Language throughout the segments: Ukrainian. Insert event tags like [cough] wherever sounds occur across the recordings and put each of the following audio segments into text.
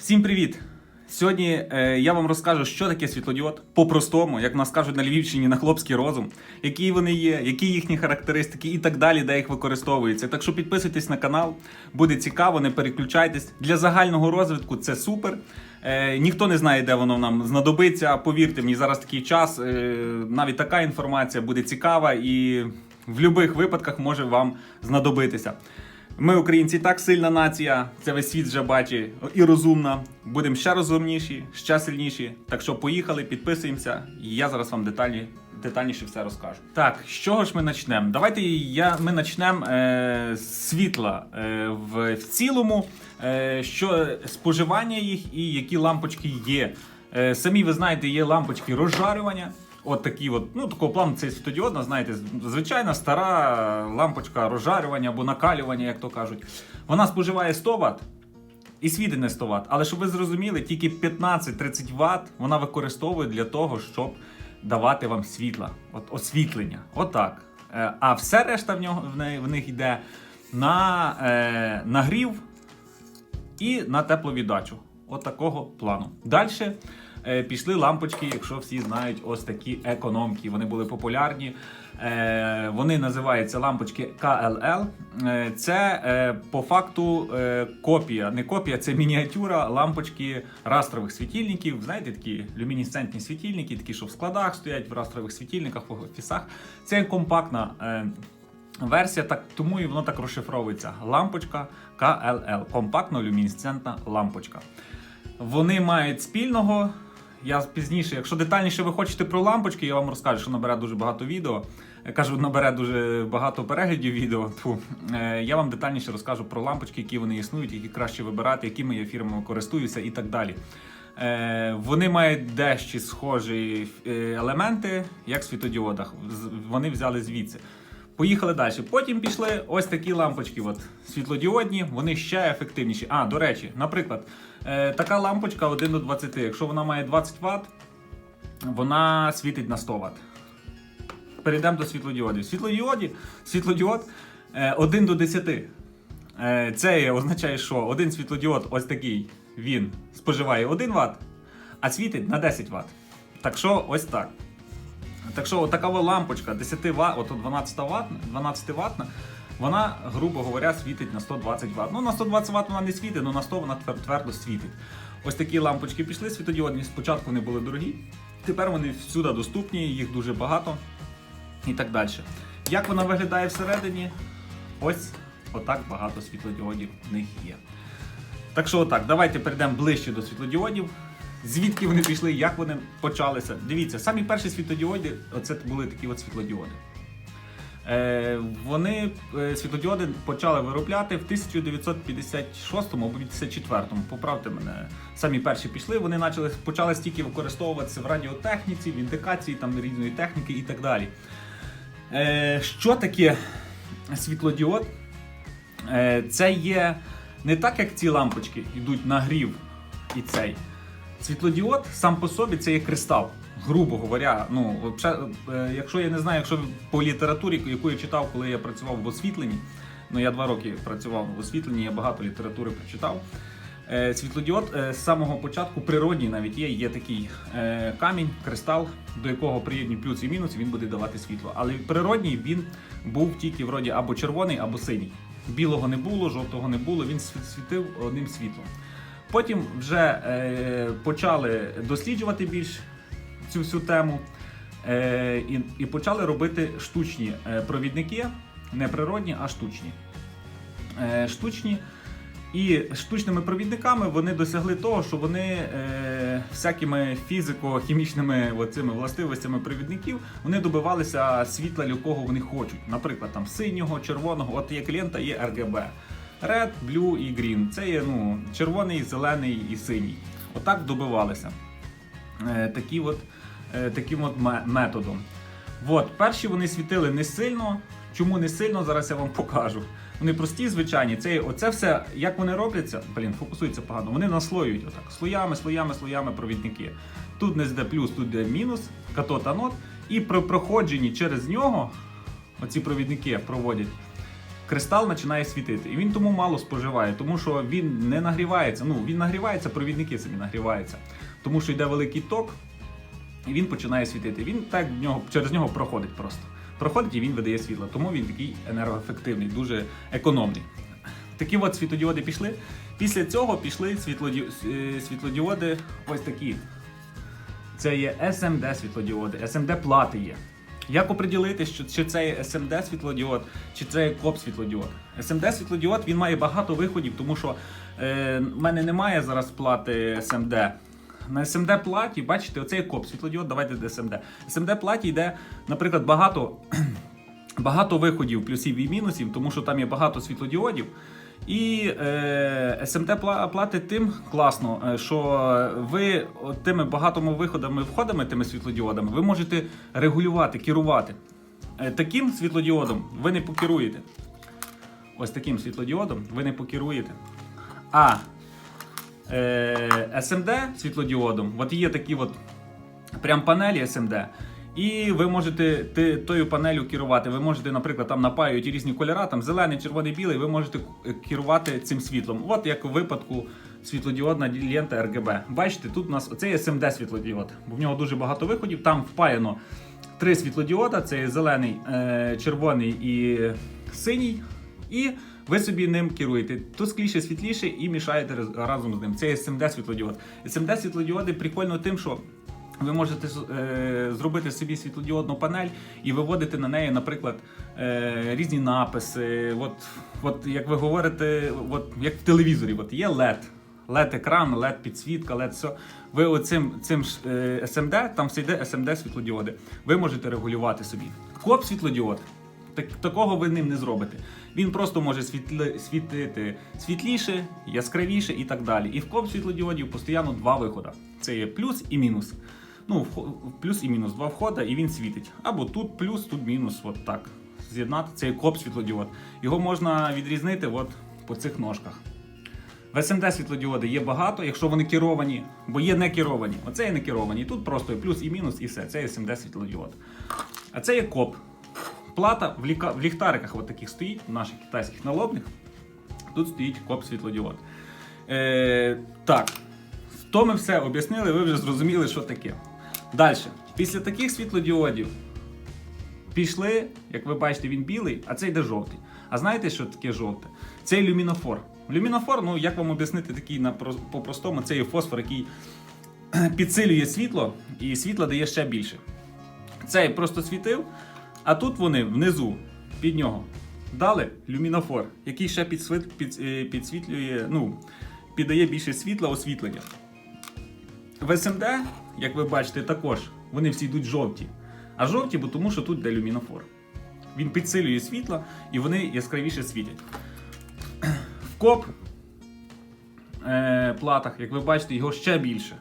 Всім привіт! Сьогодні е, я вам розкажу, що таке світлодіод по-простому, як в нас кажуть на Львівщині на хлопський розум, які вони є, які їхні характеристики і так далі, де їх використовується. Так що підписуйтесь на канал, буде цікаво, не переключайтесь. Для загального розвитку це супер. Е, ніхто не знає, де воно нам знадобиться. Повірте мені, зараз такий час. Е, навіть така інформація буде цікава і в будь-яких випадках може вам знадобитися. Ми, українці, так сильна нація, це весь світ вже бачить і розумна. Будемо ще розумніші, ще сильніші. Так що поїхали, підписуємося, я зараз вам детальні, детальніше все розкажу. Так, з чого ж ми почнемо? Давайте я, ми почнемо е, з світла е, в, в цілому, е, що споживання їх і які лампочки є. Е, самі ви знаєте, є лампочки розжарювання. От такі от, ну такого плану це світодіодна, знаєте, звичайна стара лампочка розжарювання або накалювання, як то кажуть. Вона споживає 100 Вт і світить не 100 Вт. Але щоб ви зрозуміли, тільки 15-30 Вт вона використовує для того, щоб давати вам світла, от освітлення. Отак. Е, А все решта в нього в, них йде на е, нагрів і на тепловіддачу. От такого плану. Далі пішли лампочки, якщо всі знають, ось такі економки. Вони були популярні. Е, вони називаються лампочки KLL. Е, це е, по факту е, копія, не копія, це мініатюра лампочки растрових світильників. Знаєте, такі люмінесцентні світильники, такі, що в складах стоять в растрових світильниках, в офісах. Це компактна. Е, Версія так тому і воно так розшифровується. Лампочка KLL, компактно люмінесцентна лампочка. Вони мають спільного. Я пізніше, якщо детальніше ви хочете про лампочки, я вам розкажу, що набере дуже багато відео. Я кажу, набере дуже багато переглядів відео. Тьфу. Е, Я вам детальніше розкажу про лампочки, які вони існують, які краще вибирати, якими я фірмами користуюся і так далі. Е, Вони мають дещо схожі е, елементи, як в світодіодах. Вони взяли звідси. Поїхали далі. Потім пішли ось такі лампочки, от, світлодіодні, вони ще ефективніші. А, до речі, наприклад, е, така лампочка 1 до 20. Якщо вона має 20 Вт, вона світить на 100 Вт. Перейдемо до світлодіодів. Світлодіоді, світлодіод е, 1 до 10. Е, це означає, що один світлодіод ось такий, він споживає 1 Вт, а світить на 10 Вт. Так що ось так. Так що така лампочка 10 Вт, от 12 Вт, 12 Вт, вона, грубо говоря, світить на 120 Вт. Ну, на 120 Вт вона не світить, але на 100 вона твердо світить. Ось такі лампочки пішли світодіодні. Спочатку вони були дорогі, тепер вони всюди доступні, їх дуже багато і так далі. Як вона виглядає всередині? Ось отак багато світлодіодів в них є. Так що отак, давайте перейдемо ближче до світлодіодів. Звідки вони пішли, як вони почалися. Дивіться, самі перші світлодіоди, оце були такі от світлодіоди. Е, вони е, світлодіоди почали виробляти в 1956 або 54 Поправте мене, самі перші пішли. Вони почали почали стільки використовуватися в радіотехніці, в індикації там різної техніки і так далі. Е, що таке світлодіод? Це є не так, як ці лампочки йдуть на грів і цей. Світлодіод сам по собі це є кристал. Грубо говоря, ну е, якщо я не знаю, якщо по літературі, яку я читав, коли я працював в освітленні, ну я два роки працював в освітленні, я багато літератури прочитав. Е, Світлодіод е, з самого початку природній навіть є, є такий камінь, кристал, до якого приєдні плюс і мінус, він буде давати світло. Але природній він був тільки вроді або червоний, або синій. Білого не було, жовтого не було, він світив одним світлом. Потім вже е, почали досліджувати більш цю всю тему е, і, і почали робити штучні е, провідники, не природні, а штучні. Е, штучні. І штучними провідниками вони досягли того, що вони е, всякими фізико-хімічними оцими властивостями провідників вони добивалися світла, якого вони хочуть. Наприклад, там синього, червоного, от є клієнта, є RGB. Red, Blue і Green. Це є ну, червоний, зелений і синій. Отак добивалися. Е, такі от, е, таким от методом. От, перші вони світили не сильно. Чому не сильно? Зараз я вам покажу. Вони прості, звичайні. Це, оце все, як вони робляться, блін, фокусується погано. Вони наслоюють отак, слоями, слоями, слоями провідники. Тут не де плюс, тут де мінус, катод, анод. І при проходженні через нього, оці провідники проводять кристал починає світити. І він тому мало споживає, тому що він не нагрівається. Ну, він нагрівається, провідники самі нагріваються. Тому що йде великий ток, і він починає світити. Він так нього, через нього проходить просто. Проходить і він видає світло. Тому він такий енергоефективний, дуже економний. Такі от світлодіоди пішли. Після цього пішли світлоді... е, світлодіоди ось такі. Це є SMD світлодіоди, SMD плати є. Як оприділити, що чи це SMD світлодіод, чи це коп світлодіод? SMD світлодіод він має багато виходів, тому що е, в мене немає зараз плати SMD. На SMD платі, бачите, оцей коп світлодіод, давайте до SMD. SMD платі йде, наприклад, багато, [clears throat] багато виходів плюсів і мінусів, тому що там є багато світлодіодів. І е, SMT пла- платить тим класно, е, що ви тими багатими виходами, входами, тими світлодіодами, ви можете регулювати, керувати. Е, таким світлодіодом ви не покеруєте. Ось таким світлодіодом ви не покеруєте. А е, SMD світлодіодом, от є такі от прям панелі SMD. І ви можете ти, тою панелю керувати. Ви можете, наприклад, там напаюють різні кольори, там зелений, червоний, білий, ви можете е, керувати цим світлом. От як у випадку світлодіодна лента RGB. Бачите, тут у нас оце є SMD світлодіод, бо в нього дуже багато виходів. Там впаяно три світлодіода: це зелений, е, червоний і синій. І ви собі ним керуєте. Тускліше, світліше і мішаєте разом з ним. Це SMD світлодіод. SMD світлодіоди прикольно тим, що ви можете е, зробити собі світлодіодну панель і виводити на неї, наприклад, е, різні написи. От, от як ви говорите, от як в телевізорі, от є LED. LED екран, LED підсвітка, LED все. Ви оцим цим е, SMD, там все йде SMD світлодіоди. Ви можете регулювати собі. Коп світлодіод. Так, такого ви ним не зробите. Він просто може світли, світити світліше, яскравіше і так далі. І в коп світлодіодів постійно два виходи. Це є плюс і мінус. Ну, плюс і мінус два входа, і він світить. Або тут плюс, тут мінус. От так. З'єднати це є коп світлодіод. Його можна відрізнити от по цих ножках. В СМД світлодіоди є багато, якщо вони керовані, бо є не керовані. Оце є не керовані. Тут просто плюс і мінус, і все. Це є СМД світлодіод. А це є коп. Плата в, ліка... в ліхтариках от таких стоїть, наших китайських налобних. Тут стоїть коп світлодіод. Е, так, то ми все об'яснили, ви вже зрозуміли, що таке. Далі. Після таких світлодіодів пішли, як ви бачите, він білий, а це йде жовтий. А знаєте, що таке жовте? Це люмінофор. Люмінофор, ну як вам об'яснити такий на по-простому, це є фосфор, який [clears throat] підсилює світло, і світла дає ще більше. Цей просто світив, а тут вони внизу під нього дали люмінофор, який ще підсвіт, під, е, підсвітлює, ну, піддає більше світла освітлення. В СМД, як ви бачите, також вони всі йдуть жовті. А жовті, бо тому що тут йде люмінофор. Він підсилює світло і вони яскравіше світять. В коп е, платах, як ви бачите, його ще більше.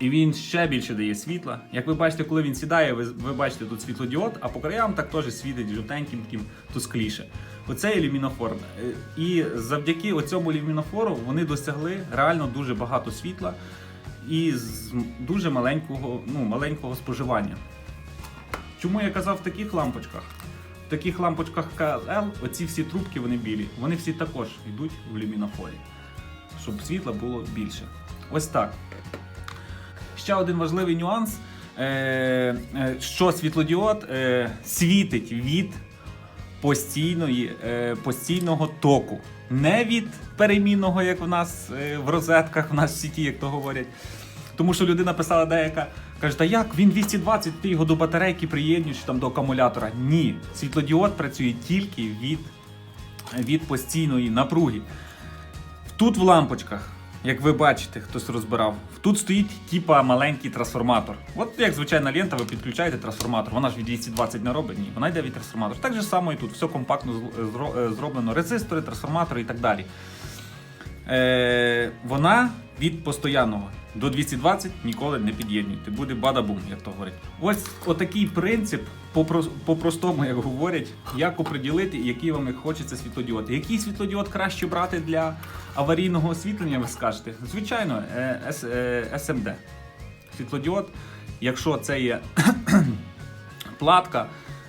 І він ще більше дає світла. Як ви бачите, коли він сідає, ви, ви бачите тут світлодіод, а по краям так теж світить жовтеньким таким тускліше. Оце є люмінофор. Е, І завдяки цьому люмінофору вони досягли реально дуже багато світла і з дуже маленького, ну, маленького споживання. Чому я казав в таких лампочках? В таких лампочках КЛ оці всі трубки вони білі. Вони всі також йдуть в люмінофорі, щоб світла було більше. Ось так. Ще один важливий нюанс, е, е, що світлодіод е, світить від постійної, постійного току. Не від перемінного, як в нас в розетках, в нас в сіті, як то говорять. Тому що людина писала деяка, каже, та як він 220, ти його до батарейки приєднуєш там до акумулятора. Ні, світлодіод працює тільки від, від постійної напруги. Тут в лампочках, як ви бачите, хтось розбирав, тут стоїть типа маленький трансформатор. От як звичайна лента, ви підключаєте трансформатор. Вона ж від 220 не робить, ні, вона йде від трансформатора. Так же само і тут все компактно зроблено. Резистори, трансформатори і так далі. Е, вона від постоянного до 220 ніколи не під'єднуйте. Буде бада-бум, як то говорять. Ось отакий принцип, по-про- по-простому, як говорять, як оприділити, який вам хочеться світлодіод. Який світлодіод краще брати для аварійного освітлення, ви скажете? Звичайно, е, е, SMD. Світлодіод, якщо це є [coughs] платка,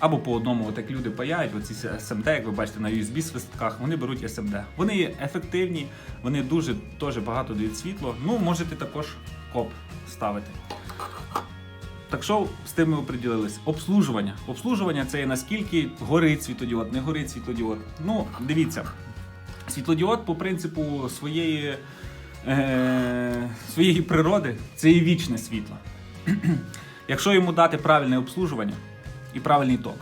Або по одному, як люди паяють, оці SMD, як ви бачите на USB свистках, вони беруть SMD. Вони є ефективні, вони дуже теж багато дають світло. Ну, можете також коп ставити. Так що з тим ми оприділились? Обслужування. Обслужування це є наскільки горить світлодіод, не горить світлодіод. Ну, дивіться, світлодіод по принципу своєї, е, своєї природи це є вічне світло. [clears throat] Якщо йому дати правильне обслужування і правильний ток.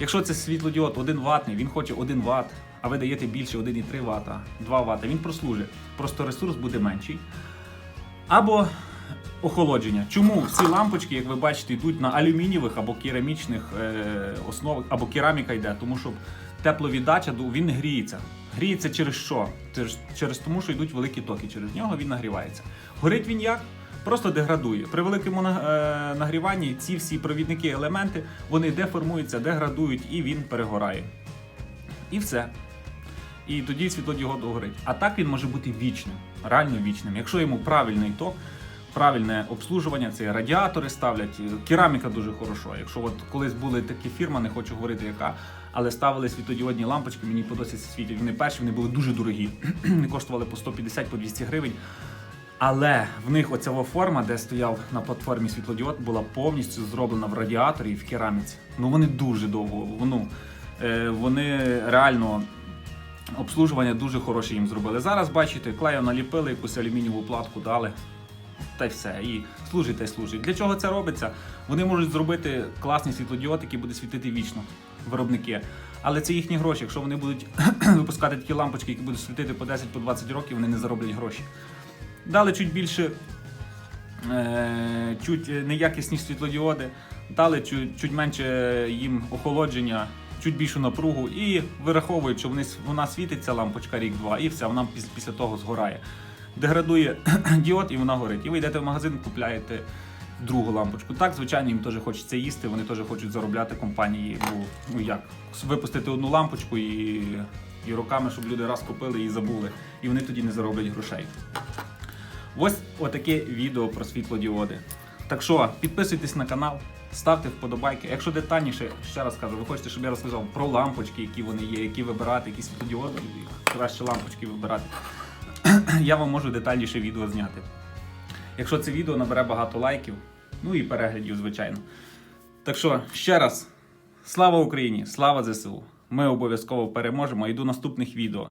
Якщо це світлодіод 1 ватний, він хоче 1 Вт, а ви даєте більше 1,3 Вт, 2 Вт, він прослужить. Просто ресурс буде менший. Або охолодження. Чому всі лампочки, як ви бачите, йдуть на алюмінієвих або керамічних е, основах, або кераміка йде, тому що тепловіддача він гріється. Гріється через що? Через, через тому, що йдуть великі токи. Через нього він нагрівається. Горить він як? Просто деградує. При великому е, нагріванні ці всі провідники, елементи, вони деформуються, деградують і він перегорає. І все. І тоді світлодіод горить. А так він може бути вічним, реально вічним. Якщо йому правильний ток, правильне обслужування, це радіатори ставлять, кераміка дуже хорошо. Якщо от колись були такі фірми, не хочу говорити яка, але ставили світлодіодні лампочки, мені по досі світять. Вони перші, вони були дуже дорогі. [clears throat] Вони коштували по 150 по 200 гривень. Але в них оця форма, де стояв на платформі світлодіод, була повністю зроблена в радіаторі і в кераміці. Ну вони дуже довго. Ну, е, вони реально обслужування дуже хороше їм зробили. Зараз бачите, клею наліпили, якусь алюмінієву платку дали. Та й все. І служить та й служить. Для чого це робиться? Вони можуть зробити класний світлодіод, який буде світити вічно, виробники. Але це їхні гроші. Якщо вони будуть [clears throat] випускати такі лампочки, які будуть світити по 10-20 років, вони не зароблять гроші. Дали чуть більше, е, чуть неякісні світлодіоди, дали чуть, чуть менше їм охолодження, чуть більшу напругу і вираховують, що вони, вона світиться лампочка рік-два, і все, вона піс- після того згорає. Деградує [clears throat] діод і вона горить. І ви йдете в магазин, купляєте другу лампочку. Так, звичайно, їм теж хочеться їсти, вони теж хочуть заробляти компанії. Бо ну як, випустити одну лампочку і, і роками, щоб люди раз купили і забули, і вони тоді не зароблять грошей. Ось отаке відео про світлодіоди. Так що підписуйтесь на канал, ставте вподобайки. Якщо детальніше, ще раз кажу, ви хочете, щоб я розказав про лампочки, які вони є, які вибирати, які світлодіоди, краще лампочки вибирати. [clears throat] я вам можу детальніше відео зняти. Якщо це відео набере багато лайків, ну і переглядів, звичайно. Так що, ще раз, слава Україні, слава ЗСУ! Ми обов'язково переможемо до наступних відео.